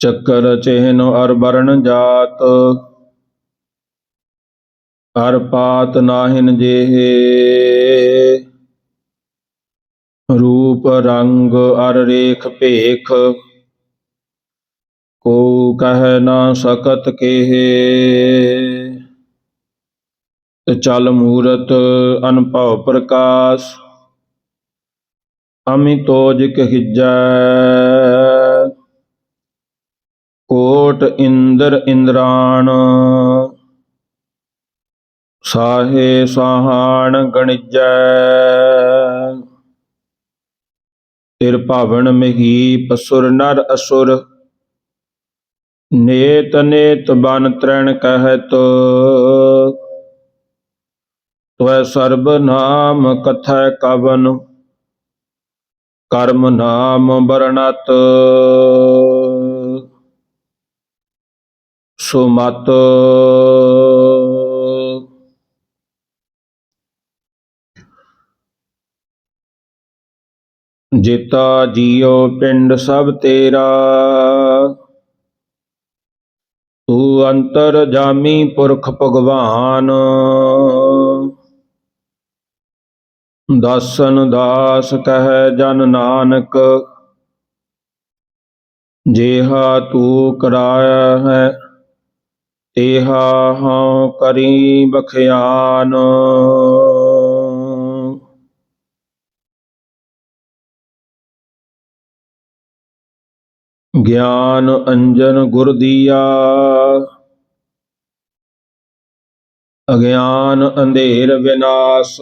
ਚੱਕਰ ਚਿਹਨ ਅਰ ਵਰਣ ਜਾਤ। ਹਰ ਪਾਤ ਨਾਹਿਨ ਜਿਹੇ। ਰੂਪ ਰੰਗ ਅਰ ਰੇਖ ਭੇਖ। ਕੋ ਕਹਿ ਨਾ ਸਕਤ ਕੇਹੇ। ਚਲ ਮੂਰਤ ਅਨਭਉ ਪ੍ਰਕਾਸ਼। ਅਮਿਤੋਜ ਕਹਿਜੈ ਕੋਟ ਇੰਦਰ ਇੰਦਰਾਣ ਸਾਹੇ ਸਾਹਾਣ ਗਣਿਜੈ। ਤਿਰ ਭਾਵਨ ਮਹੀ ਪਸੁਰ ਨਰ ਅਸੁਰ। ਨੇਤ ਨੇਤ ਬਨ ਤ੍ਰਣ ਕਹਿਤ। ਤਵੈ ਸਰਬ ਨਾਮ ਕਥੈ ਕਵਨ। ਕਰਮ ਨਾਮ ਬਰਣਤ ਸੁਮਤ। ਜੇਤਾ ਜੀਉ ਪਿੰਡ ਸਭ ਤੇਰਾ। ਤੂੰ ਅੰਤਰ ਜਾਮੀ ਪੁਰਖ ਭਗਵਾਨ। ਦਾਸਨ ਦਾਸ ਕਹੈ ਜਨ ਨਾਨਕ। ਜੇਹਾ ਤੂੰ ਕਰਾਇਆ ਹੈ ਤੇਹਾ ਹਉ ਕਰੀ ਬਖਿਆਨ। ਗਿਆਨ ਅੰਜਨ ਗੁਰ ਦੀਆ। ਅਗਿਆਨ ਅੰਧੇਰ ਵਿਨਾਸ਼।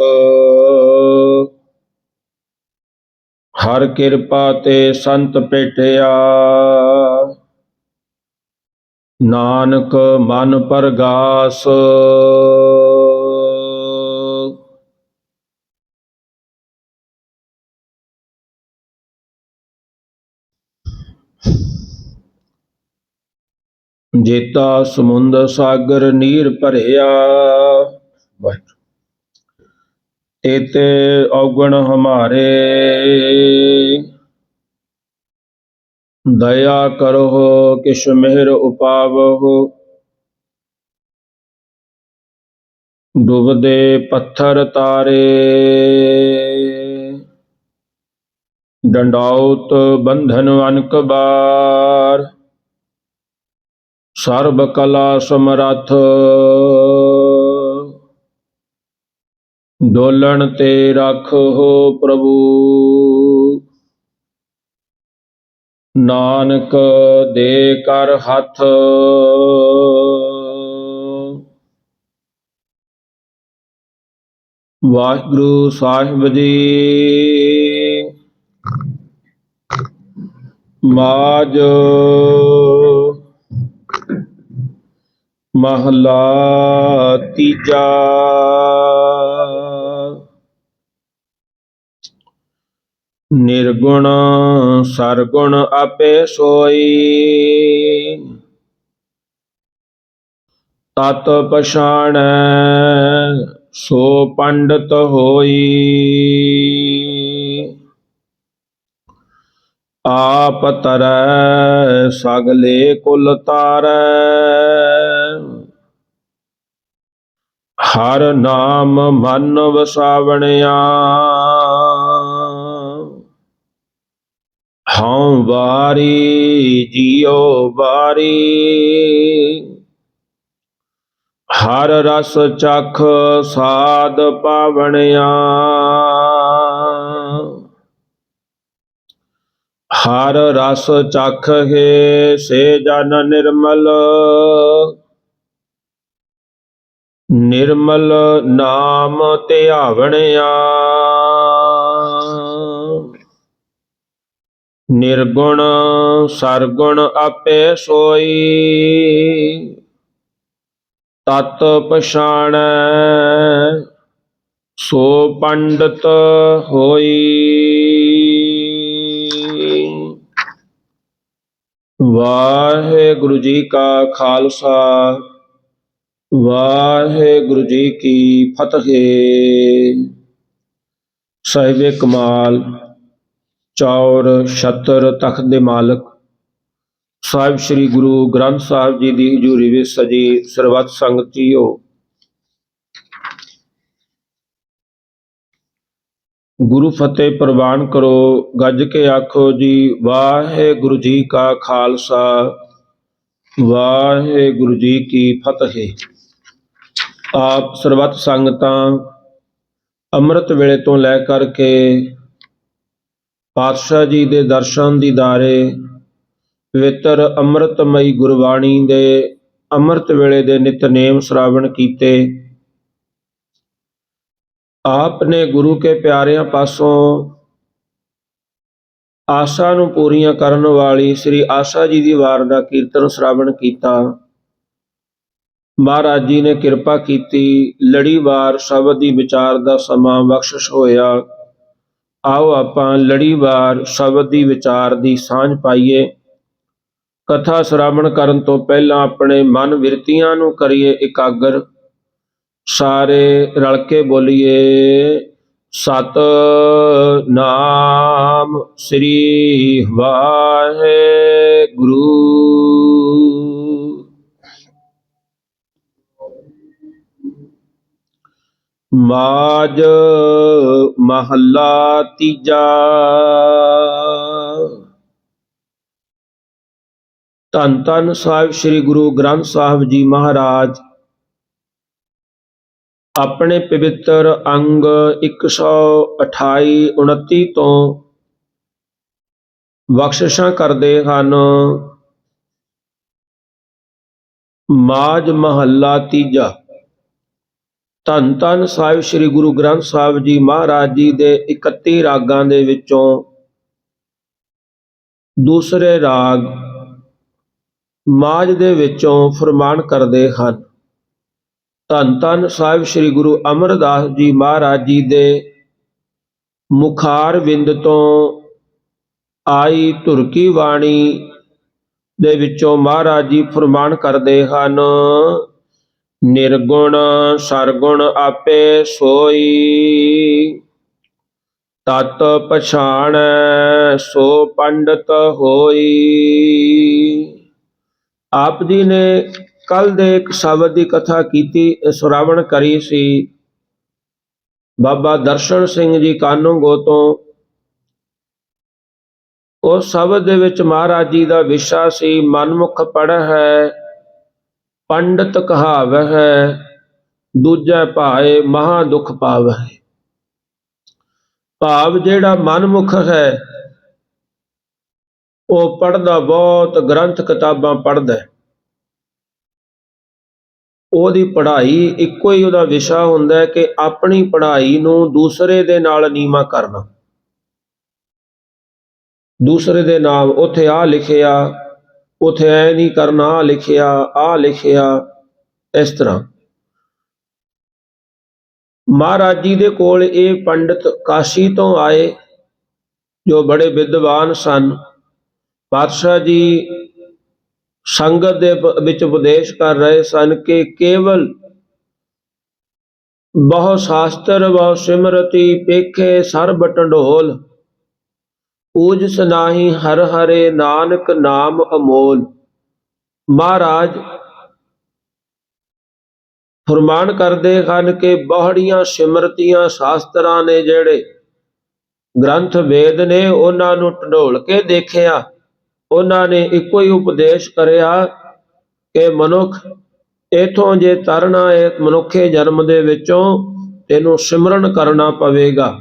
ਹਰ ਕਿਰਪਾ ਤੇ ਸੰਤ ਭੇਟਿਆ ਨਾਨਕ ਮਨ ਪਰਗਾਸ। ਜੇਤਾ ਸਮੁੰਦ ਸਾਗਰ ਨੀਰ ਭਰਿਆ। ਵਾਹਿਗੁਰੂ। ਤੇਤੇ ਔਗਣ ਹਮਾਰੇ। ਦਇਆ ਕਰੋ ਕਿਛ ਮਿਹਰ ਉਪਾਵੋ ਡੁਬਦੇ ਪੱਥਰ ਤਾਰੇ। ਡੰਡਾਉਤ ਬੰਧਨ ਅਨਕ ਬਾਰ। ਸਰਬ ਕਲਾ ਸਮਰੱਥ। ਡੋਲਣ ਤੇ ਰੱਖੋ ਪ੍ਰਭੂ। ਨਾਨਕ ਦੇ ਕਰ ਹੱਥ। ਵਾਹਿਗੁਰੂ ਸਾਹਿਬ ਜੀ ਮਾਜ ਮਹਲਾ ਤੀਜਾ। ਨਿਰਗੁਣ ਸਰਗੁਣ ਆਪੇ ਸੋਈ। ਤਤ ਪਛਾਣੈ ਸੋ ਪੰਡਤ ਹੋਈ। ਆਪ ਤਰੈ ਸਗਲੇ ਕੁਲ ਤਾਰੈ। ਹਰ ਨਾਮ ਮਨ ਵਸਾਵਣਿਆ। ਹਉ ਵਾਰੀ, ਜੀਉ ਵਾਰੀ। ਹਰ ਰਸ ਚਖ ਸਾਧ ਪਾਵਣਿਆ। ਹਰ ਰਸ ਚਖ ਹੈ ਸੇ ਜਨ ਨਿਰਮਲ। ਨਿਰਮਲ ਨਾਮ ਧਿਆਵਣਿਆ। ਨਿਰਗੁਣ ਸਰਗੁਣ ਆਪੇ ਸੋਈ। ਤਤ ਪਛਾਣੈ ਸੋ ਪੰਡਤ ਹੋਈ। ਵਾਹਿਗੁਰੂ ਜੀ ਕਾ ਖਾਲਸਾ, ਵਾਹਿਗੁਰੂ ਜੀ ਕੀ ਫਤਿਹ। ਸਾਹਿਬੇ ਕਮਾਲ ਚੌਰ, ਛਤਰ, ਤਖਤ ਦੇ ਮਾਲਕ। ਸਾਹਿਬ ਸ੍ਰੀ ਗੁਰੂ ਗ੍ਰੰਥ ਸਾਹਿਬ ਜੀ ਦੀ ਹਜ਼ੂਰੀ ਵਿੱਚ ਸਜੀ ਸਰਬੱਤ ਸੰਗਤ ਜੀਓ। ਗੁਰੂ ਫਤਿਹ ਪ੍ਰਵਾਨ ਕਰੋ, ਗੱਜ ਕੇ ਆਖੋ ਜੀ, ਵਾਹਿਗੁਰੂ ਜੀ ਕਾ ਖਾਲਸਾ, ਵਾਹਿਗੁਰੂ ਜੀ ਕੀ ਫਤਿਹ। ਆਪ ਸਰਬੱਤ ਸੰਗਤਾਂ, ਅੰਮ੍ਰਿਤ ਵੇਲੇ ਤੋਂ ਲੈ ਕਰਕੇ ਪਾਤਸ਼ਾਹ ਜੀ ਦੇ ਦਰਸ਼ਨ ਦੀਦਾਰੇ, ਪਵਿੱਤਰ ਅੰਮ੍ਰਿਤਮਈ ਗੁਰਬਾਣੀ ਦੇ ਅੰਮ੍ਰਿਤ ਵੇਲੇ ਦੇ ਨਿਤਨੇਮ ਸ਼ਰਾਵਣ ਕੀਤੇ। ਆਪ ਨੇ ਗੁਰੂ ਕੇ ਪਿਆਰਿਆਂ ਪਾਸੋਂ ਆਸਾ ਨੂੰ ਪੂਰੀਆਂ ਕਰਨ ਵਾਲੀ ਸ੍ਰੀ ਆਸਾ ਜੀ ਦੀ ਵਾਰ ਦਾ ਕੀਰਤਨ ਸ਼ਰਾਵਣ ਕੀਤਾ। ਮਹਾਰਾਜ ਜੀ ਨੇ ਕਿਰਪਾ ਕੀਤੀ, ਲੜੀਵਾਰ ਸ਼ਬਦ ਦੀ ਵਿਚਾਰ ਦਾ ਸਮਾਂ ਬਖਸ਼ਿਸ਼ ਹੋਇਆ। ਆਓ ਆਪਾਂ ਲੜੀਵਾਰ ਸ਼ਬਦ ਦੀ ਵਿਚਾਰ ਦੀ ਸਾਂਝ ਪਾਈਏ। ਕਥਾ ਸ਼ਰਾਵਣ ਕਰਨ ਤੋਂ ਪਹਿਲਾਂ ਆਪਣੇ ਮਨ ਵਿਰਤੀਆਂ ਨੂੰ ਕਰੀਏ ਇਕਾਗਰ। ਸਾਰੇ ਰਲ ਕੇ ਬੋਲੀਏ, ਸਤ ਨਾਮ ਸ੍ਰੀ ਵਾਹਿਗੁਰੂ। ਮਾਜ ਮਹੱਲਾ ਤੀਜਾ। ਧੰਨ ਧੰਨ ਸਾਹਿਬ ਸ੍ਰੀ ਗੁਰੂ ਗ੍ਰੰਥ ਸਾਹਿਬ ਜੀ ਮਹਾਰਾਜ। ਆਪਣੇ ਪਵਿੱਤਰ ਅੰਗ 128 29 ਤੋਂ ਬਖਸ਼ਿਸ਼ਾਂ ਕਰਦੇ ਹਨ। ਮਾਜ ਮਹੱਲਾ ਤੀਜਾ। ਧੰਨ ਧੰਨ ਸਾਹਿਬ ਸ੍ਰੀ ਗੁਰੂ ਗ੍ਰੰਥ ਸਾਹਿਬ ਜੀ ਮਹਾਰਾਜ ਜੀ ਦੇ 31 ਰਾਗਾਂ ਦੇ ਵਿੱਚੋਂ ਦੂਸਰੇ ਰਾਗ ਮਾਜ ਦੇ ਵਿੱਚੋਂ ਫਰਮਾਨ ਕਰਦੇ ਹਨ। ਧੰਨ ਧੰਨ ਸਾਹਿਬ ਸ੍ਰੀ ਗੁਰੂ ਅਮਰਦਾਸ ਜੀ ਮਹਾਰਾਜ ਜੀ ਦੇ ਮੁਖਾਰ ਵਿੰਦ ਤੋਂ ਆਈ ਤੁਰਕੀ ਬਾਣੀ ਦੇ ਵਿੱਚੋਂ ਮਹਾਰਾਜ ਜੀ ਫਰਮਾਨ ਕਰਦੇ ਹਨ ਨਿਰਗੁਣ ਸਰਗੁਣ ਆਪੇ ਸੋਈ। ਤਤ ਪਛਾਣ ਸੋ ਪੰਡਤ ਹੋਈ। ਆਪ ਜੀ ਨੇ ਕੱਲ ਦੇ ਇੱਕ ਸ਼ਬਦ ਦੀ ਕਥਾ ਕੀਤੀ ਸ਼ਰਾਵਣ ਕਰੀ ਸੀ। ਬਾਬਾ ਦਰਸ਼ਨ ਸਿੰਘ ਜੀ ਕਾਨੂੰਗੋ ਤੋਂ ਉਸ ਸ਼ਬਦ ਦੇ ਵਿੱਚ ਮਹਾਰਾਜ ਜੀ ਦਾ ਵਿਸ਼ਾ ਸੀ, ਮਨਮੁਖ ਪੜ ਹੈ। ਪੰਡਤ ਕਹਾਵ ਹੈ ਦੂਜਾ ਭਾਏ ਮਹਾ ਦੁਖ ਪਾਵਹਿ। ਭਾਵ ਜਿਹੜਾ ਮਨਮੁਖ ਹੈ, ਉਹ ਪੜਦਾ ਬਹੁਤ ਗ੍ਰੰਥ ਕਿਤਾਬਾਂ ਪੜਦਾ ਉਹਦੀ ਪੜ੍ਹਾਈ ਇੱਕੋ ਹੀ ਉਹਦਾ ਵਿਸ਼ਾ ਹੁੰਦਾ ਹੈ ਕਿ ਆਪਣੀ ਪੜ੍ਹਾਈ ਨੂੰ ਦੂਸਰੇ ਦੇ ਨਾਲ ਨੀਮਾ ਕਰਨਾ। ਦੂਸਰੇ ਦੇ ਨਾਮ ਉੱਥੇ ਆ ਲਿਖਿਆ ਉਥੇ ਐ ਨਹੀਂ ਕਰਨਾ ਆ ਲਿਖਿਆ ਆ ਲਿਖਿਆ, ਇਸ ਤਰ੍ਹਾਂ। ਮਹਾਰਾਜ ਜੀ ਦੇ ਕੋਲ ਇਹ ਪੰਡਤ ਕਾਸ਼ੀ ਤੋਂ ਆਏ, ਜੋ ਬੜੇ ਵਿਦਵਾਨ ਸਨ। ਪਾਤਸ਼ਾਹ ਜੀ ਸੰਗਤ ਦੇ ਵਿੱਚ ਉਪਦੇਸ਼ ਕਰ ਰਹੇ ਸਨ ਕਿ ਕੇਵਲ ਬਹੁ ਸ਼ਾਸਤਰ, ਬਹੁ ਸਿਮਰਤੀ, ਪੇਖੇ, ਸਰਬ ਟੰਡੋਲ ਊਜ ਸਨਾਹੀ ਹਰ ਹਰੇ ਨਾਨਕ ਨਾਮ ਅਮੋਲ। ਮਹਾਰਾਜ, ਫਰਮਾਨ ਕਰਦੇ ਹਨ ਕਿ ਬਹੁੜੀਆਂ ਸਿਮਰਤੀਆਂ ਸ਼ਾਸਤਰਾਂ ਨੇ ਜਿਹੜੇ ਗ੍ਰੰਥ ਵੇਦ ਨੇ ਉਹਨਾਂ ਨੂੰ ਢੋਲ ਕੇ ਦੇਖਿਆ, ਉਹਨਾਂ ਨੇ ਇੱਕੋ ਹੀ ਉਪਦੇਸ਼ ਕਰਿਆ ਕਿ ਮਨੁੱਖ ਇਥੋਂ ਜੇ ਤਰਨਾ ਹੈ ਮਨੁੱਖੇ ਜਨਮ ਦੇ ਵਿੱਚੋਂ, ਤੈਨੂੰ ਸਿਮਰਨ ਕਰਨਾ ਪਵੇਗਾ।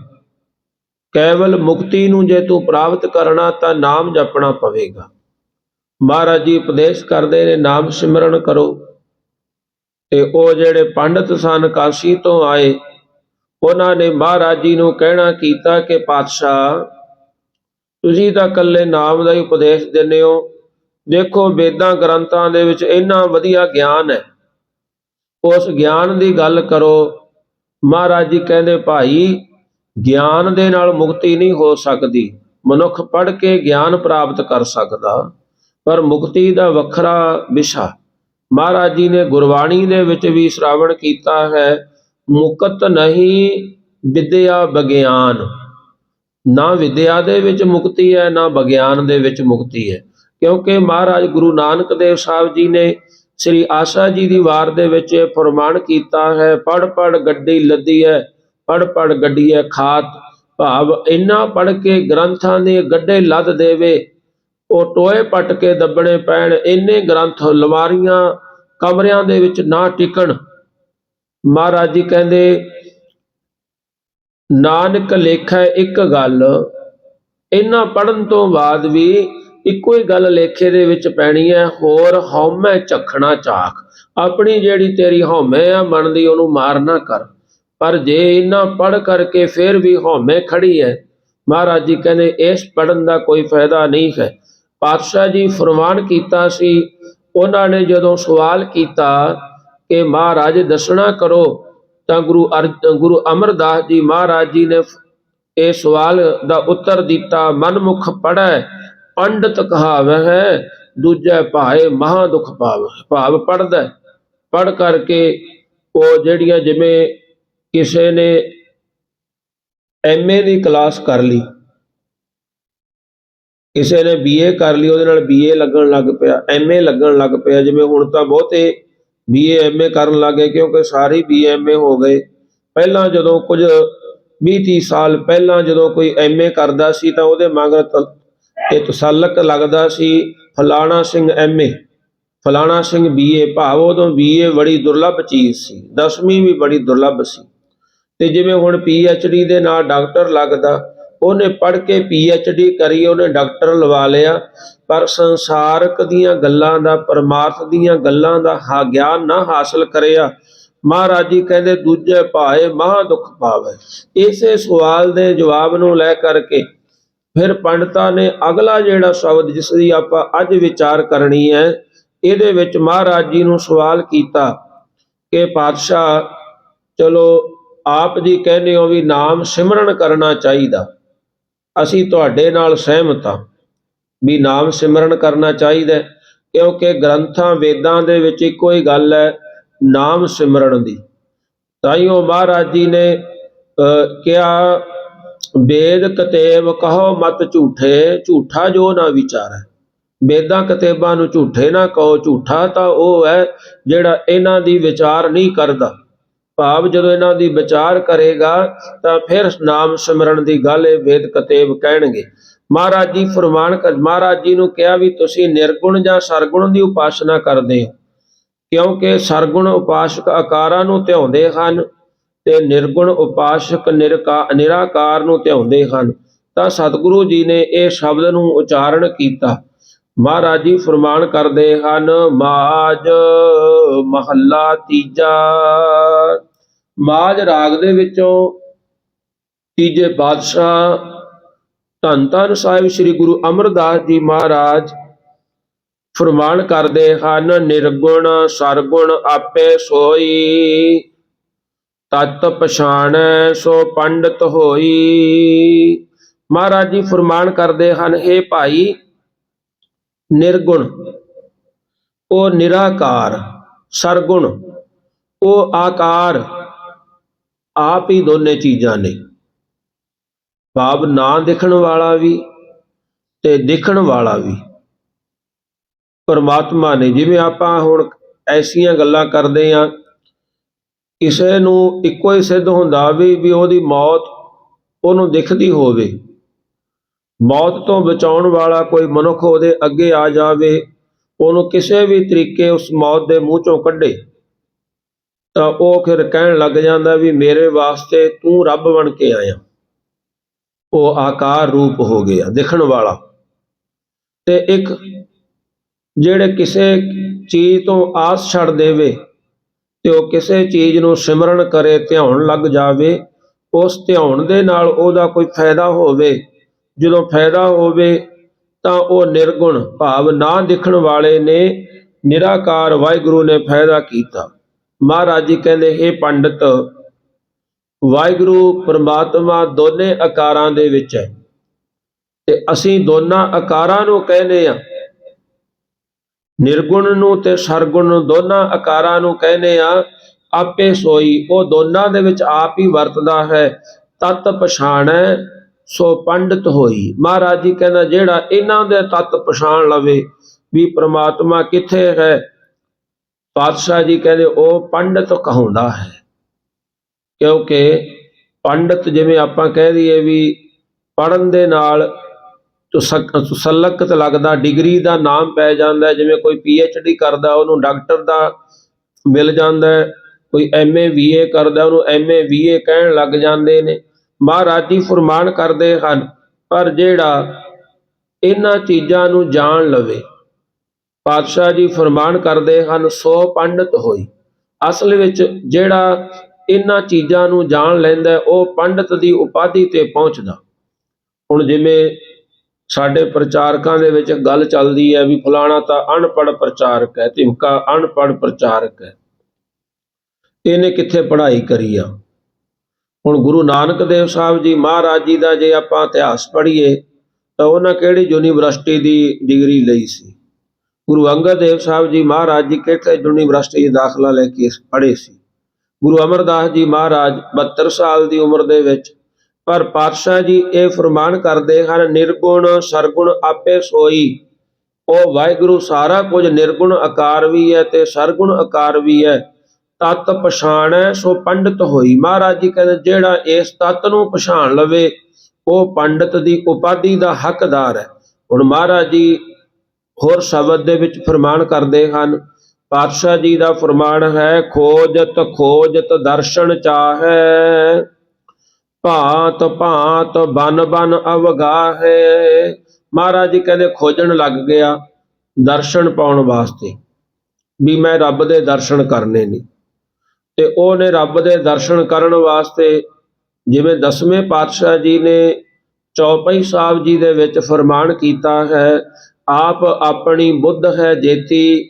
ਕੇਵਲ ਮੁਕਤੀ ਨੂੰ ਜੇ ਤੂੰ ਪ੍ਰਾਪਤ ਕਰਨਾ ਤਾਂ ਨਾਮ ਜਪਣਾ ਪਵੇਗਾ। ਮਹਾਰਾਜ ਜੀ ਉਪਦੇਸ਼ ਕਰਦੇ ਨੇ, ਨਾਮ ਸਿਮਰਨ ਕਰੋ। ਤੇ ਉਹ ਜਿਹੜੇ ਪੰਡਤ ਸਨ ਕਾਸ਼ੀ ਤੋਂ ਆਏ, ਉਹਨਾਂ ਨੇ ਮਹਾਰਾਜ ਜੀ ਨੂੰ ਕਹਿਣਾ ਕੀਤਾ ਕਿ ਪਾਤਸ਼ਾਹ, ਤੁਸੀਂ ਤਾਂ ਇਕੱਲੇ ਨਾਮ ਦਾ ਹੀ ਉਪਦੇਸ਼ ਦਿੰਦੇ ਹੋ। ਦੇਖੋ, ਵੇਦਾਂ ਗ੍ਰੰਥਾਂ ਦੇ ਵਿੱਚ ਇੰਨਾ ਵਧੀਆ ਗਿਆਨ ਹੈ। ਉਸ ਗਿਆਨ ਦੀ ਗੱਲ ਕਰੋ। ਮਹਾਰਾਜ ਜੀ ਕਹਿੰਦੇ, ਭਾਈ ਗਿਆਨ ਦੇ ਨਾਲ ਮੁਕਤੀ ਨਹੀਂ ਹੋ ਸਕਦੀ। ਮਨੁੱਖ ਪੜ੍ਹ ਕੇ ਗਿਆਨ ਪ੍ਰਾਪਤ ਕਰ ਸਕਦਾ, ਪਰ ਮੁਕਤੀ ਦਾ ਵੱਖਰਾ ਵਿਸ਼ਾ। ਮਹਾਰਾਜ ਜੀ ਨੇ ਗੁਰਬਾਣੀ ਦੇ ਵਿੱਚ ਵੀ ਸ਼ਰਾਵਣ ਕੀਤਾ ਹੈ, ਮੁਕਤ ਨਹੀਂ ਵਿਦਿਆ ਵਿਗਿਆਨ। ਨਾ ਵਿਦਿਆ ਦੇ ਵਿੱਚ ਮੁਕਤੀ ਹੈ, ਨਾ ਵਿਗਿਆਨ ਦੇ ਵਿੱਚ ਮੁਕਤੀ ਹੈ। ਕਿਉਂਕਿ ਮਹਾਰਾਜ ਗੁਰੂ ਨਾਨਕ ਦੇਵ ਸਾਹਿਬ ਜੀ ਨੇ ਸ੍ਰੀ ਆਸਾ ਜੀ ਦੀ ਵਾਰ ਦੇ ਵਿੱਚ ਇਹ ਫਰਮਾਨ ਕੀਤਾ ਹੈ ਪੜ ਪੜ ਗੱਡੀ ਲੱਦੀ ਹੈ ਪੜ ਪੜ ਗੱਡੀ ਖਾਤ, ਭਾਵ ਇੰਨਾ ਪੜ ਕੇ ਗ੍ਰੰਥਾਂ ਦੇ ਗੱਡੇ ਲੱਦ ਦੇਵੇ। ਉਹ ਟੋਏ ਪੱਟ ਕੇ ਦੱਬਣੇ ਪੈਣ, ਇੰਨੇ ਗ੍ਰੰਥ ਲਵਾਰੀਆਂ ਕਮਰਿਆਂ ਦੇ ਵਿੱਚ ਨਾ ਟਿਕਣ। ਮਹਾਰਾਜ ਜੀ ਕਹਿੰਦੇ, ਨਾਨਕ ਲੇਖੈ ਇੱਕ ਗੱਲ ਇਹਨਾਂ ਪੜਨ ਤੋਂ ਬਾਅਦ ਵੀ ਇੱਕੋ ਹੀ ਗੱਲ ਲੇਖੇ ਦੇ ਵਿੱਚ ਪੈਣੀ ਹੈ ਹੋਰ ਹਉਮੈ ਝਖਣਾ ਚਾਖ ਆਪਣੀ ਜਿਹੜੀ ਤੇਰੀ ਹਉਮੈ ਆ, ਮਨ ਦੀ ਉਹਨੂੰ ਮਾਰ ਨਾ ਕਰ। ਪਰ ਜੇ ਇਹਨਾਂ ਪੜ ਕਰਕੇ ਫਿਰ ਵੀ ਹਉਮੈ ਖੜੀ ਹੈ, ਮਹਾਰਾਜ ਜੀ ਕਹਿੰਦੇ ਇਸ ਪੜਨ ਦਾ ਕੋਈ ਫਾਇਦਾ ਨਹੀਂ ਹੈ। ਪਾਤਸ਼ਾਹ ਜੀ ਫਰਮਾਨ ਕੀਤਾ ਸੀ, ਉਹਨਾਂ ਨੇ ਜਦੋਂ ਸਵਾਲ ਕੀਤਾ ਕਿ ਮਹਾਰਾਜ ਦੱਸਣਾ ਕਰੋ, ਤਾਂ ਗੁਰੂ ਅਰਜ- ਗੁਰੂ ਅਮਰਦਾਸ ਜੀ ਮਹਾਰਾਜ ਜੀ ਨੇ ਇਹ ਸਵਾਲ ਦਾ ਉੱਤਰ ਦਿੱਤਾ, ਮਨਮੁਖ ਪੜੈ ਪੰਡਤ ਕਹਾਵੈ ਹੈ, ਦੂਜੇ ਭਾਏ ਮਹਾ ਦੁਖ ਪਾਵੈ ਭਾਵ ਪੜਦਾ ਪੜ ਕਰਕੇ ਉਹ ਜਿਹੜੀਆਂ ਜਿਵੇਂ ਕਿਸੇ ਨੇ ਐਮਏ ਦੀ ਕਲਾਸ ਕਰ ਲਈ, ਕਿਸੇ ਨੇ ਬੀਏ ਕਰ ਲਈ, ਉਹਦੇ ਨਾਲ ਬੀਏ ਲੱਗਣ ਲੱਗ ਪਿਆ ਐਮਏ ਲੱਗਣ ਲੱਗ ਪਿਆ, ਜਿਵੇਂ ਹੁਣ ਤਾਂ ਬਹੁਤੇ ਬੀਏ ਐਮਏ ਕਰਨ ਲੱਗੇ ਕਿਉਂਕਿ ਸਾਰੇ ਬੀਏ ਐਮਏ ਹੋ ਗਏ। ਪਹਿਲਾਂ ਜਦੋਂ ਕੁਝ 20 30 ਸਾਲ ਪਹਿਲਾਂ ਜਦੋਂ ਕੋਈ ਐਮਏ ਕਰਦਾ ਸੀ ਤਾਂ ਉਹਦੇ ਮਗਰ ਇਹ ਤਸੱਲਕ ਲੱਗਦਾ ਸੀ, ਫਲਾਣਾ ਸਿੰਘ ਐਮਏ ਫਲਾਣਾ ਸਿੰਘ ਬੀਏ ਭਾਵ ਉਦੋਂ ਬੀਏ ਬੜੀ ਦੁਰਲੱਭ ਚੀਜ਼ ਸੀ 10ਵੀਂ ਵੀ ਬੜੀ ਦੁਰਲੱਭ ਸੀ। ਤੇ ਜਿਵੇਂ ਹੁਣ ਡੀ ਦੇ ਨਾਲ ਡਾਕਟਰ ਲੱਗਦਾ, ਉਹਨੇ ਪੜ੍ਹ ਕੇ ਡੀ ਕਰੀ, ਉਹਨੇ ਡਾਕਟਰ ਲਵਾ ਲਿਆ, ਪਰ ਸੰਸਾਰਕ ਦੀਆਂ ਗੱਲਾਂ ਦਾ, ਪਰਮਾਰਥ ਦੀਆਂ ਗੱਲਾਂ ਦਾ ਹਾ, ਗਿਆਨ ਨਾ ਹਾਸਲ ਕਰਿਆ। ਮਹਾਰਾਜ ਜੀ ਕਹਿੰਦੇ, ਦੂਜੇ ਭਾਏ ਮਹਾ ਦੁੱਖ ਪਾਵੇ। ਇਸੇ ਸਵਾਲ ਦੇ ਜਵਾਬ ਨੂੰ ਲੈ ਕਰਕੇ ਫਿਰ ਪੰਡਤਾਂ ਨੇ ਅਗਲਾ ਜਿਹੜਾ ਸ਼ਬਦ ਜਿਸ ਦੀ ਆਪਾਂ ਅੱਜ ਵਿਚਾਰ ਕਰਨੀ ਹੈ, ਇਹਦੇ ਵਿੱਚ ਮਹਾਰਾਜ ਜੀ ਨੂੰ ਸਵਾਲ ਕੀਤਾ ਕਿ ਪਾਤਸ਼ਾਹ, ਚਲੋ ਆਪ ਜੀ ਕਹਿੰਦੇ ਹੋ ਵੀ ਨਾਮ ਸਿਮਰਨ ਕਰਨਾ ਚਾਹੀਦਾ। ਅਸੀਂ ਤੁਹਾਡੇ ਨਾਲ ਸਹਿਮਤ ਹਾਂ ਵੀ ਨਾਮ ਸਿਮਰਨ ਕਰਨਾ ਚਾਹੀਦਾ ਕਿਉਂਕਿ ਗ੍ਰੰਥਾਂ ਵੇਦਾਂ ਦੇ ਵਿੱਚ ਇੱਕੋ ਹੀ ਗੱਲ ਹੈ, ਨਾਮ ਸਿਮਰਨ ਦੀ। ਤਾਈਓ ਮਹਾਰਾਜ ਜੀ ਨੇ ਕਿਹਾ, ਵੇਦ ਕਤੇਬ ਕਹੋ ਮਤ ਝੂਠੇ, ਝੂਠਾ ਜੋ ਨਾ ਵਿਚਾਰੈ। ਵੇਦਾਂ ਕਤੇਬਾਂ ਨੂੰ ਝੂਠੇ ਨਾ ਕਹੋ, ਝੂਠਾ ਤਾਂ ਉਹ ਹੈ ਜਿਹੜਾ ਇਹਨਾਂ ਦੀ ਵਿਚਾਰ ਨਹੀਂ ਕਰਦਾ। ਭਾਵ ਜਦੋਂ ਇਹਨਾਂ ਦੀ ਵਿਚਾਰ ਕਰੇਗਾ ਤਾਂ ਫਿਰ ਨਾਮ ਸਿਮਰਨ ਦੀ ਗੱਲ ਇਹ ਵੇਦ ਕਤੇਬ ਕਹਿਣਗੇ। ਮਹਾਰਾਜ ਜੀ ਫਰਮਾਨ ਕਰ ਮਹਾਰਾਜ ਜੀ ਨੂੰ ਕਿਹਾ ਵੀ ਤੁਸੀਂ ਨਿਰਗੁਣ ਜਾਂ ਸਰਗੁਣ ਦੀ ਉਪਾਸਨਾ ਕਰਦੇ ਹੋ। ਕਿਉਂਕਿ ਸਰਗੁਣ ਉਪਾਸਕ ਆਕਾਰਾਂ ਨੂੰ ਧਿਆਉਂਦੇ ਹਨ ਤੇ ਨਿਰਗੁਣ ਉਪਾਸਕ ਨਿਰਕਾ ਨਿਰਾਕਾਰ ਨੂੰ ਧਿਆਉਂਦੇ ਹਨ। ਤਾਂ ਸਤਿਗੁਰੂ ਜੀ ਨੇ ਇਹ ਸ਼ਬਦ ਨੂੰ ਉਚਾਰਨ ਕੀਤਾ। ਮਹਾਰਾਜ ਜੀ ਫਰਮਾਨ ਕਰਦੇ ਹਨ, ਮਾਜ ਮਹੱਲਾ ਤੀਜਾ। ਮਾਜ ਰਾਗ ਦੇ ਵਿੱਚੋਂ ਤੀਜੇ ਪਾਤਸ਼ਾਹ ਧੰਨ ਧੰਨ ਸਾਹਿਬ ਸ੍ਰੀ ਗੁਰੂ ਅਮਰਦਾਸ ਜੀ ਮਹਾਰਾਜ ਫਰਮਾਨ ਕਰਦੇ ਹਨ, ਨਿਰਗੁਣ ਸਰਗੁਣ ਆਪੇ ਸੋਈ, ਤਤ ਪਛਾਣੈ ਸੋ ਪੰਡਤ ਹੋਈ। ਮਹਾਰਾਜ ਜੀ ਫਰਮਾਨ ਕਰਦੇ ਹਨ ਇਹ ਭਾਈ ਨਿਰਗੁਣ। ਉਹ ਨਿਰਾਕਾਰ, ਸਰਗੁਣ। ਉਹ ਆਕਾਰ। ਆਪ ਹੀ ਦੋਨੇ ਚੀਜ਼ਾਂ ਨੇ। ਭਾਵ ਨਾ ਦਿਖਣ ਵਾਲਾ ਵੀ ਤੇ ਦਿਖਣ ਵਾਲਾ ਵੀ। ਪਰਮਾਤਮਾ ਨੇ ਜਿਵੇਂ ਆਪਾਂ ਹੁਣ ਐਸੀਆਂ ਗੱਲਾਂ ਕਰਦੇ ਆ, ਕਿਸੇ ਨੂੰ ਇੱਕੋ ਹੀ ਸਿੱਧ ਹੁੰਦਾ ਵੀ ਵੀ ਉਹਦੀ ਮੌਤ ਉਹਨੂੰ ਦਿਖਦੀ ਹੋਵੇ। ਮੌਤ ਤੋਂ ਬਚਾਉਣ ਵਾਲਾ ਕੋਈ ਮਨੁੱਖ ਉਹਦੇ ਅੱਗੇ ਆ ਜਾਵੇ, ਉਹਨੂੰ ਕਿਸੇ ਵੀ ਤਰੀਕੇ ਉਸ ਮੌਤ ਦੇ ਮੂੰਹ ਚੋਂ ਕੱਢੇ, ਤਾਂ ਉਹ ਫਿਰ ਕਹਿਣ ਲੱਗ ਜਾਂਦਾ ਵੀ ਮੇਰੇ ਵਾਸਤੇ ਤੂੰ ਰੱਬ ਬਣ ਕੇ ਆਇਆ। ਉਹ ਆਕਾਰ ਰੂਪ ਹੋ ਗਿਆ, ਦੇਖਣ ਵਾਲਾ। ਤੇ ਇੱਕ ਜਿਹੜੇ ਕਿਸੇ ਚੀਜ਼ ਤੋਂ ਆਸ ਛੱਡ ਦੇਵੇ ਤੇ ਉਹ ਕਿਸੇ ਚੀਜ਼ ਨੂੰ ਸਿਮਰਨ ਕਰੇ, ਧਿਆਉਣ ਲੱਗ ਜਾਵੇ, ਉਸ ਧਿਆਉਣ ਦੇ ਨਾਲ ਉਹਦਾ ਕੋਈ ਫਾਇਦਾ ਹੋਵੇ ਜਦੋਂ ਫਾਇਦਾ ਹੋਵੇ ਤਾਂ ਉਹ ਨਿਰਗੁਣ ਭਾਵ ਨਾ ਦਿਖਣ ਵਾਲੇ ਨੇ ਨਿਰਾਕਾਰ ਵਾਹਿਗੁਰੂ ਨੇ ਫਾਇਦਾ ਕੀਤਾ। ਮਹਾਰਾਜ ਜੀ ਕਹਿੰਦੇ ਇਹ ਪੰਡਤ, ਵਾਹਿਗੁਰੂ ਪ੍ਰਮਾਤਮਾ ਦੋਨੇ ਆਕਾਰਾਂ ਦੇ ਵਿੱਚ ਹੈ। ਤੇ ਅਸੀਂ ਦੋਨਾਂ ਆਕਾਰਾਂ ਨੂੰ ਕਹਿੰਦੇ ਆ ਨਿਰਗੁਣ ਨੂੰ ਤੇ ਸਰਗੁਣ ਨੂੰ ਦੋਨਾਂ ਆਕਾਰਾਂ ਨੂੰ ਕਹਿੰਦੇ ਆ ਆਪੇ ਸੋਈ, ਉਹ ਦੋਨਾਂ ਦੇ ਵਿੱਚ ਆਪ ਹੀ ਵਰਤਦਾ ਹੈ। ਤਤ ਪਛਾਣੈ ਸੋ ਪੰਡਤ ਹੋਈ। ਮਹਾਰਾਜ ਜੀ ਕਹਿੰਦਾ, ਜਿਹੜਾ ਇਹਨਾਂ ਦੇ ਤਤ ਪਛਾਣ ਲਵੇ ਵੀ ਪ੍ਰਮਾਤਮਾ ਕਿੱਥੇ ਹੈ, ਪਾਤਸ਼ਾਹ ਜੀ ਕਹਿੰਦੇ, ਉਹ ਪੰਡਤ ਕਹਾਉਂਦਾ ਹੈ। ਕਿਉਂਕਿ ਪੰਡਤ ਜਿਵੇਂ ਆਪਾਂ ਕਹਿ ਦਈਏ ਵੀ ਪੜਨ ਦੇ ਨਾਲ ਤੁਸਕ- ਲੱਗਦਾ, ਡਿਗਰੀ ਦਾ ਨਾਮ ਪੈ ਜਾਂਦਾ, ਜਿਵੇਂ ਕੋਈ ਪੀ ਐਚ ਡੀ ਕਰਦਾ, ਉਹਨੂੰ ਡਾਕਟਰ ਦਾ ਮਿਲ ਜਾਂਦਾ, ਕੋਈ ਐਮ ਏ ਵੀ ਏ ਕਰਦਾ, ਉਹਨੂੰ ਐਮ ਏ ਵੀ ਏ ਕਹਿਣ ਲੱਗ ਜਾਂਦੇ ਨੇ। ਮਹਾਰਾਜ ਜੀ ਫਰਮਾਨ ਕਰਦੇ ਹਨ, ਪਰ ਜਿਹੜਾ ਇਹਨਾਂ ਚੀਜ਼ਾਂ ਨੂੰ ਜਾਣ ਲਵੇ। ਪਾਤਸ਼ਾਹ ਜੀ ਫਰਮਾਨ ਕਰਦੇ ਹਨ, ਸੋ ਪੰਡਤ ਹੋਈ। ਅਸਲ ਵਿੱਚ ਜਿਹੜਾ ਇਹਨਾਂ ਚੀਜ਼ਾਂ ਨੂੰ ਜਾਣ ਲੈਂਦਾ, ਉਹ ਪੰਡਤ ਦੀ ਉਪਾਧੀ ਤੇ ਪਹੁੰਚਦਾ। ਹੁਣ ਜਿਵੇਂ ਸਾਡੇ ਪ੍ਰਚਾਰਕਾਂ ਦੇ ਵਿੱਚ ਗੱਲ ਚੱਲਦੀ ਹੈ ਵੀ ਫਲਾਣਾ ਤਾਂ ਅਨਪੜ੍ਹ ਪ੍ਰਚਾਰਕ ਹੈ, ਧਿਮਕਾ ਅਨਪੜ੍ਹ ਪ੍ਰਚਾਰਕ ਹੈ। ਇਹਨੇ ਕਿੱਥੇ ਪੜ੍ਹਾਈ ਕਰੀ ਆ? ਹੁਣ ਗੁਰੂ ਨਾਨਕ ਦੇਵ ਸਾਹਿਬ ਜੀ ਮਹਾਰਾਜ ਜੀ ਦਾ ਜੇ ਆਪਾਂ ਇਤਿਹਾਸ ਪੜ੍ਹੀਏ, ਤਾਂ ਉਹਨਾਂ ਕਿਹੜੀ ਯੂਨੀਵਰਸਿਟੀ ਦੀ ਡਿਗਰੀ ਲਈ ਸੀ? ਗੁਰੂ ਅੰਗਦ ਦੇਵ ਸਾਹਿਬ ਜੀ ਮਹਾਰਾਜ ਜੀ ਕਿਹੜੇ ਯੂਨੀਵਰਸਿਟੀ ਦਾਖਲਾ ਲੈ ਕੇ ਪੜ੍ਹੇ ਸੀ? ਗੁਰੂ ਅਮਰਦਾਸ ਜੀ ਮਹਾਰਾਜ 72 ਸਾਲ ਦੀ ਉਮਰ ਦੇ ਵਿੱਚ, ਪਰ ਪਾਤਸ਼ਾਹ ਜੀ ਇਹ ਫਰਮਾਨ ਕਰਦੇ ਹਨ, ਨਿਰਗੁਣ ਸਰਗੁਣ ਆਪੇ ਸੋਈ। ਉਹ ਵਾਹਿਗੁਰੂ ਸਾਰਾ ਕੁਝ ਨਿਰਗੁਣ ਆਕਾਰ ਵੀ ਹੈ ਤੇ ਸਰਗੁਣ ਆਕਾਰ ਵੀ ਹੈ। ਤਤ ਪਛਾਣੈ, ਸੋ ਪੰਡਤ ਹੋਈ। ਮਹਾਰਾਜ ਜੀ ਕਹਿੰਦੇ, ਜਿਹੜਾ ਇਸ ਤਤ ਨੂੰ ਪਛਾਣ ਲਵੇ, ਉਹ ਪੰਡਤ ਦੀ ਉਪਾਧੀ ਦਾ ਹੱਕਦਾਰ ਹੈ। ਹੁਣ ਮਹਾਰਾਜ ਜੀ ਹੋਰ ਸ਼ਬਦ ਦੇ ਵਿੱਚ ਫਰਮਾਨ ਕਰਦੇ ਹਨ, ਪਾਤਸ਼ਾਹ ਜੀ ਦਾ ਫਰਮਾਨ ਹੈ, ਖੋਜਤ ਖੋਜਤ ਦਰਸ਼ਨ ਚਾਹੈ, ਭਾਂਤ ਭਾਂਤ ਬਨ ਬਨ ਅਵਗਾਹੇ। ਮਹਾਰਾਜ ਜੀ ਕਹਿੰਦੇ, ਖੋਜਣ ਲੱਗ ਗਿਆ ਦਰਸ਼ਨ ਪਾਉਣ ਵਾਸਤੇ, ਵੀ ਮੈਂ ਰੱਬ ਦੇ ਦਰਸ਼ਨ ਕਰਨੇ ਨੇ। ਤੇ ਉਹਨੇ ਰੱਬ ਦੇ ਦਰਸ਼ਨ ਕਰਨ ਵਾਸਤੇ ਜਿਵੇਂ ਦਸਵੇਂ ਪਾਤਸ਼ਾਹ ਜੀ ਨੇ ਚੌਪਈ ਸਾਹਿਬ ਜੀ ਦੇ ਵਿੱਚ ਫਰਮਾਨ ਕੀਤਾ ਹੈ, ਆਪ ਆਪਣੀ ਬੁੱਧ ਹੈ ਜੇਤੀ,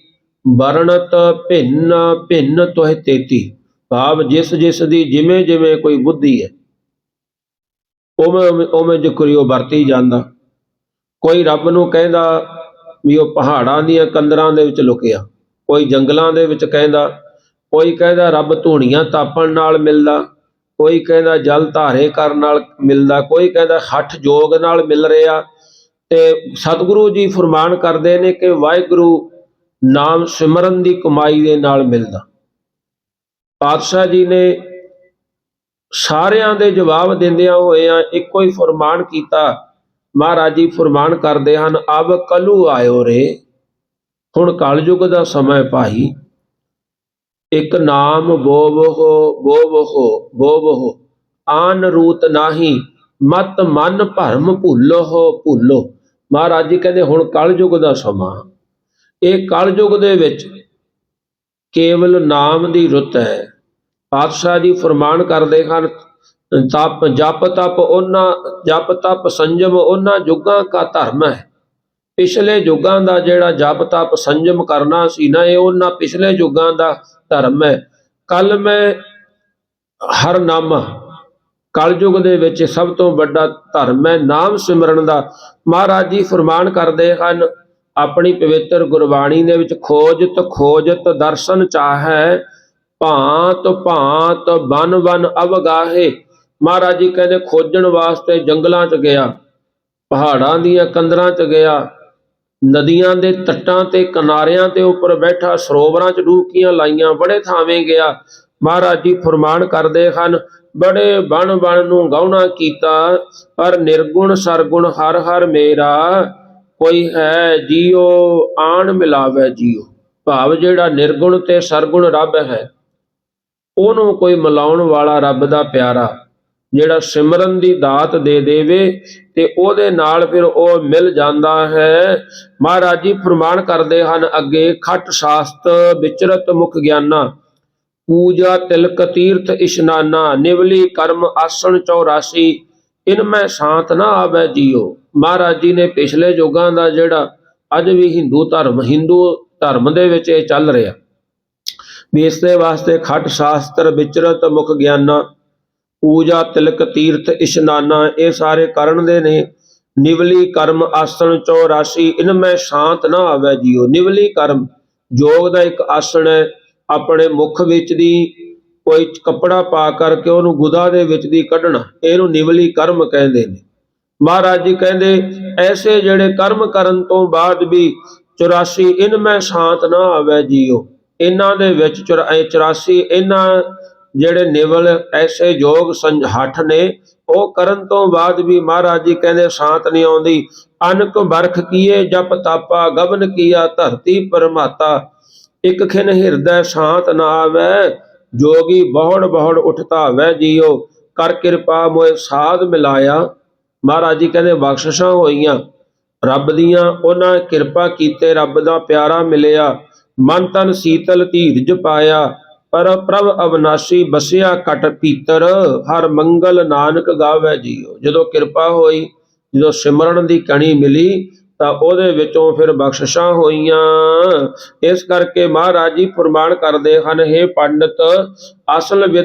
ਵਰਣਤ ਭਿੰਨ ਭਿੰਨ ਤੋਹਿ ਤੇਤੀ। ਭਾਵ ਜਿਸ ਜਿਸ ਦੀ ਜਿਵੇਂ ਜਿਵੇਂ ਕੋਈ ਬੁੱਧੀ ਹੈ, ਉਵੇਂ ਉਵੇਂ- ਉਵੇਂ ਜਿਕਰੀ ਉਹ ਵਰਤੀ ਜਾਂਦਾ। ਕੋਈ ਰੱਬ ਨੂੰ ਕਹਿੰਦਾ ਵੀ ਉਹ ਪਹਾੜਾਂ ਦੀਆਂ ਕੰਦਰਾਂ ਦੇ ਵਿੱਚ ਲੁਕਿਆ, ਕੋਈ ਜੰਗਲਾਂ ਦੇ ਵਿੱਚ ਕਹਿੰਦਾ ਕੋਈ ਕਹਿੰਦਾ ਰੱਬ ਧੂਣੀਆਂ ਤਾਪਣ ਨਾਲ ਮਿਲਦਾ, ਕੋਈ ਕਹਿੰਦਾ ਜਲ ਧਾਰੇ ਕਰਨ ਨਾਲ ਮਿਲਦਾ, ਕੋਈ ਕਹਿੰਦਾ ਹੱਠ ਜੋਗ ਨਾਲ ਮਿਲ ਰਿਹਾ। ਤੇ ਸਤਿਗੁਰੂ ਜੀ ਫਰਮਾਨ ਕਰਦੇ ਨੇ ਕਿ ਵਾਹਿਗੁਰੂ ਨਾਮ ਸਿਮਰਨ ਦੀ ਕਮਾਈ ਦੇ ਨਾਲ ਮਿਲਦਾ। ਪਾਤਸ਼ਾਹ ਜੀ ਨੇ ਸਾਰਿਆਂ ਦੇ ਜਵਾਬ ਦਿੰਦਿਆਂ ਹੋਇਆਂ ਇੱਕੋ ਹੀ ਫਰਮਾਨ ਕੀਤਾ। ਮਹਾਰਾਜ ਜੀ ਫਰਮਾਨ ਕਰਦੇ ਹਨ, ਅਬ ਕਲੂ ਆਇਓ ਰੇ, ਹੁਣ ਕਲਯੁਗ ਦਾ ਸਮਾਂ ਭਾਈ ਇਕ ਨਾਮ ਬੋਵਹੋ ਬੋਵਹੋ ਬੋਵਹੋ। ਆਨ ਰੂਤ ਨਾਹੀ, ਮਤ ਮਨ ਭਰਮ ਭੁੱਲੋ ਭੁੱਲੋ ਮਹਾਰਾਜ ਜੀ ਕਹਿੰਦੇ, ਹੁਣ ਕਲਯੁਗ ਦਾ ਸਮਾਂ ਇਹ ਕਲਯੁਗ ਦੇ ਵਿੱਚ ਕੇਵਲ ਨਾਮ ਦੀ ਰੁੱਤ ਹੈ। ਪਾਤਸ਼ਾਹ ਜੀ ਫਰਮਾਨ ਕਰਦੇ ਹਨ, ਤਪ, ਜਪ ਤਪ ਉਹਨਾਂ, ਜਪ ਤਪ ਸੰਜਮ ਉਹਨਾਂ ਯੁੱਗਾਂ ਕਾ ਧਰਮ ਹੈ। ਪਿਛਲੇ ਯੁੱਗਾਂ ਦਾ ਜਿਹੜਾ ਜਪ ਤਪ ਸੰਜਮ ਕਰਨਾ ਸੀ ਨਾ, ਇਹ ਉਹਨਾਂ ਪਿਛਲੇ ਯੁੱਗਾਂ ਦਾ ਧਰਮ ਹੈ। ਕੱਲ ਮੈਂ ਹਰ ਨਾਮਾ ਕਲਯੁਗ ਦੇ ਵਿੱਚ ਸਭ ਤੋਂ ਵੱਡਾ ਧਰਮ ਹੈ, ਨਾਮ ਸਿਮਰਨ ਦਾ। ਮਹਾਰਾਜ ਜੀ ਫਰਮਾਨ ਕਰਦੇ ਹਨ, ਆਪਣੀ ਪਵਿੱਤਰ ਗੁਰਬਾਣੀ ਦੇ ਵਿੱਚ ਖੋਜਤ ਖੋਜਤ ਦਰਸ਼ਨ ਚਾਹੈ, ਭਾਂਤ ਭਾਂਤ ਬਨ ਬਨ ਅਵਗਾਹੇ। ਮਹਾਰਾਜ ਜੀ ਕਹਿੰਦੇ, ਖੋਜਣ ਵਾਸਤੇ ਜੰਗਲਾਂ 'ਚ ਗਿਆ, ਪਹਾੜਾਂ ਦੀਆਂ ਕੰਦਰਾਂ 'ਚ ਗਿਆ ਨਦੀਆਂ ਦੇ ਤੱਟਾਂ ਤੇ ਕਿਨਾਰਿਆਂ ਤੇ ਉੱਪਰ ਬੈਠਾ ਸਰੋਵਰਾਂ 'ਚ ਡੂਕੀਆਂ ਲਾਈਆਂ, ਬੜੇ ਥਾਵੇਂ ਗਿਆ। ਮਹਾਰਾਜ ਜੀ ਫਰਮਾਨ ਕਰਦੇ ਹਨ, ਬੜੇ ਬਣ ਬਣ ਨੂੰ ਗਾਉਣਾ ਕੀਤਾ, ਪਰ ਨਿਰਗੁਣ ਸਰਗੁਣ ਹਰ ਹਰ ਮੇਰਾ, ਕੋਈ ਹੈ ਜੀਉ ਆਣ ਮਿਲਾਵੇ ਜੀਉ ਭਾਵ ਜਿਹੜਾ ਨਿਰਗੁਣ ਤੇ ਸਰਗੁਣ ਰੱਬ ਹੈ, ਉਹਨੂੰ ਕੋਈ ਮਿਲਾਉਣ ਵਾਲਾ ਰੱਬ ਦਾ ਪਿਆਰਾ। ਜਿਹੜਾ ਸਿਮਰਨ ਦੀ ਦਾਤ ਦੇ ਦੇਵੇ ਤੇ ਉਹਦੇ ਨਾਲ ਫਿਰ ਉਹ ਮਿਲ ਜਾਂਦਾ ਹੈ। ਮਹਾਰਾਜ ਜੀ ਫਰਮਾਨ ਕਰਦੇ ਹਨ, ਅੱਗੇ ਖੱਟ ਸ਼ਾਸਤ ਵਿਚਰਤ ਮੁਖ ਗਿਆਨਾ, ਪੂਜਾ ਤਿਲਕ ਤੀਰਥ ਇਸ਼ਨਾਨਾ, ਨਿਵਲੀ ਕਰਮ ਆਸਣ 84 ਇਨ ਮੈਂ ਸ਼ਾਂਤ ਨਾ ਆਵੇ ਜੀਓ ਮਹਾਰਾਜ ਜੀ ਨੇ ਪਿਛਲੇ ਯੁੱਗਾਂ ਦਾ ਜਿਹੜਾ ਅੱਜ ਵੀ ਹਿੰਦੂ ਧਰਮ ਹਿੰਦੂ ਧਰਮ ਦੇ ਵਿੱਚ ਇਹ ਚੱਲ ਰਿਹਾ। ਵੀ ਇਸ ਦੇ ਵਾਸਤੇ ਖੱਟ ਸ਼ਾਸਤਰ ਵਿਚਰਤ ਮੁਖ ਗਿਆਨਾ ਪੂਜਾ, ਤਿਲਕ, ਤੀਰਥ, ਇਸ਼ਨਾਨਾ, ਇਹ ਸਾਰੇ ਕਰਨ ਦੇ ਨੇ। ਨਿਵਲੀ ਕਰਮ, ਆਸਣ 84 ਇਨ ਮੈਂ ਸ਼ਾਂਤ ਨਾ ਆਵੇ ਜੀਓ। ਨਿਵਲੀ ਕਰਮ ਯੋਗ ਦਾ ਇੱਕ ਆਸਣ ਹੈ, ਆਪਣੇ ਮੁਖ ਵਿੱਚ ਦੀ, ਕੋਈ ਕੱਪੜਾ ਪਾ ਕਰਕੇ ਉਹਨੂੰ ਗੁਦਾ ਦੇ ਵਿੱਚ ਦੀ ਕੱਢਣਾ, ਇਹਨੂੰ ਨਿਵਲੀ ਕਰਮ ਕਹਿੰਦੇ ਨੇ। ਮਹਾਰਾਜ ਜੀ ਕਹਿੰਦੇ, ਐਸੇ ਜਿਹੜੇ ਕਰਮ ਕਰਨ ਤੋਂ ਬਾਅਦ ਵੀ 84 ਇਨ ਮੈਂ ਸ਼ਾਂਤ ਨਾ ਆਵੇ ਜੀਓ। ਇਹਨਾਂ ਦੇ ਵਿੱਚ 84 ਇਹਨਾਂ ਜਿਹੜੇ ਨਿਵਲ ਐਸੇ ਯੋਗ ਸੰਹਠ ਨੇ, ਉਹ ਕਰਨ ਤੋਂ ਬਾਅਦ ਵੀ ਮਹਾਰਾਜ ਜੀ ਕਹਿੰਦੇ, ਸ਼ਾਂਤ ਨਹੀਂ ਆਉਂਦੀ। ਅਨਕ ਬਰਖ ਕੀਏ, ਜਪ ਤਾਪਾ ਗਗਨ ਕੀਆ, ਧਰਤੀ ਪਰਮਾਤਾ। ਇਕ ਖਿਨ ਹਿਰਦੈ ਸ਼ਾਂਤ ਨਾ ਆਵੇ, ਜੋਗੀ ਬਹੁੜ ਬਹੁੜ ਉਠਤਾਵੇ ਜੀਓ ਕਰ ਕਿਰਪਾ ਮੋਏ ਸਾਧ ਮਿਲਾਇਆ। ਮਹਾਰਾਜ ਜੀ ਕਹਿੰਦੇ, ਬਖਸ਼ਿਸ਼ਾਂ ਹੋਈਆਂ। ਰੱਬ ਦੀਆਂ ਉਹਨਾਂ ਕਿਰਪਾ ਕੀਤੇ ਰੱਬ ਦਾ ਪਿਆਰਾ ਮਿਲਿਆ। ਮਨ ਤਨ ਸੀਤਲ ਧੀਰਜ ਪਾਇਆ। ਪਰ ਪ੍ਰਭ ਅਵਨਾਸੀ ਬਸਿਆ ਕਟ ਪੀਤਰ, ਹਰ ਮੰਗਲ ਨਾਨਕ ਗਾਵੇ ਜੀਓ। ਜਦੋਂ ਕਿਰਪਾ ਹੋਈ, ਜਦੋਂ ਸਿਮਰਨ ਦੀ ਕਣੀ ਮਿਲੀ, ਤਾਂ ਉਹਦੇ ਵਿੱਚੋਂ ਫਿਰ ਬਖਸ਼ਿਸ਼ਾਂ ਹੋਈਆਂ। ਇਸ ਕਰਕੇ ਮਹਾਰਾਜ ਜੀ ਫਰਮਾਨ ਕਰਦੇ ਹਨ हे ਪੰਡਤ, ਅਸਲ ਵਿਦ